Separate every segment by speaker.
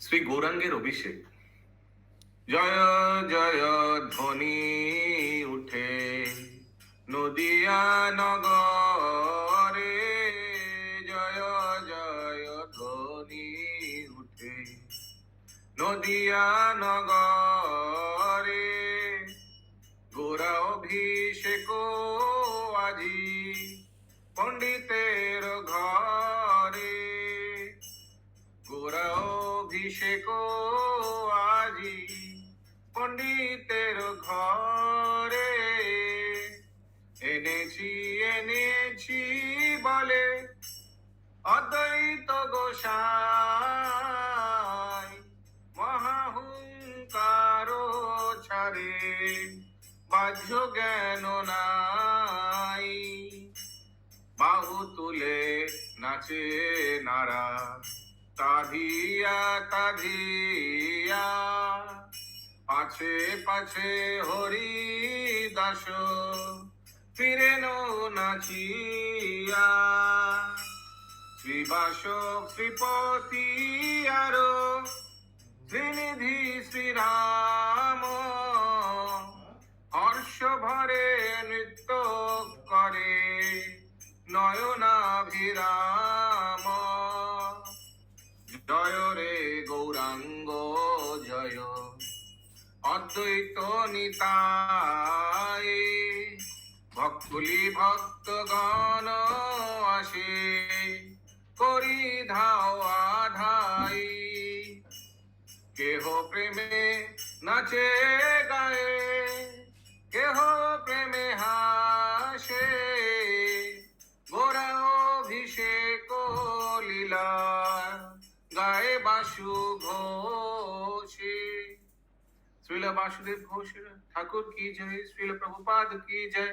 Speaker 1: শ্রী গৌরাঙ্গের অভিষেক। জয় জয় ধ্বনি উঠে। নদিয়া নগরে জয় জয় ধ্বনি উঠে। নদিয়া নগরে গোরা অভিষেক আজি অভিষেক আজি পণ্ডিতের ঘরে। এনেছি এনেছি বলে অদ্বৈত গোসাই মহাহুঙ্কার ছাড়ে, বাহ্য জ্ঞান নাই। বাহু তুলে নাচে নারা তাধিয়া তাধিয়া পাছে পাছে হরি দাস ফিরে নাচিয়া শ্রীবাস শ্রীপতি আরও শ্রীনিধি শ্রীরাম। হর্ষ ভরে নৃত্য করে নয়নাভিরাম। জয় অদ্বৈত নিতাই ভক্তুলি ভক্তগণ আসে, করি ধাও আধাই। কেহ প্রেমে নাচে গায়ে, কেহ প্রেমে হাসে, গোরা অভিষেক লীলা গায়ে বাসু ঘোষে। শ্রীল বাসুদেব ঘোষ ঠাকুর কি জয় শ্রীল প্রভুপাদ কি জয়।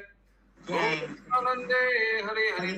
Speaker 1: আনন্দে হরে হরে।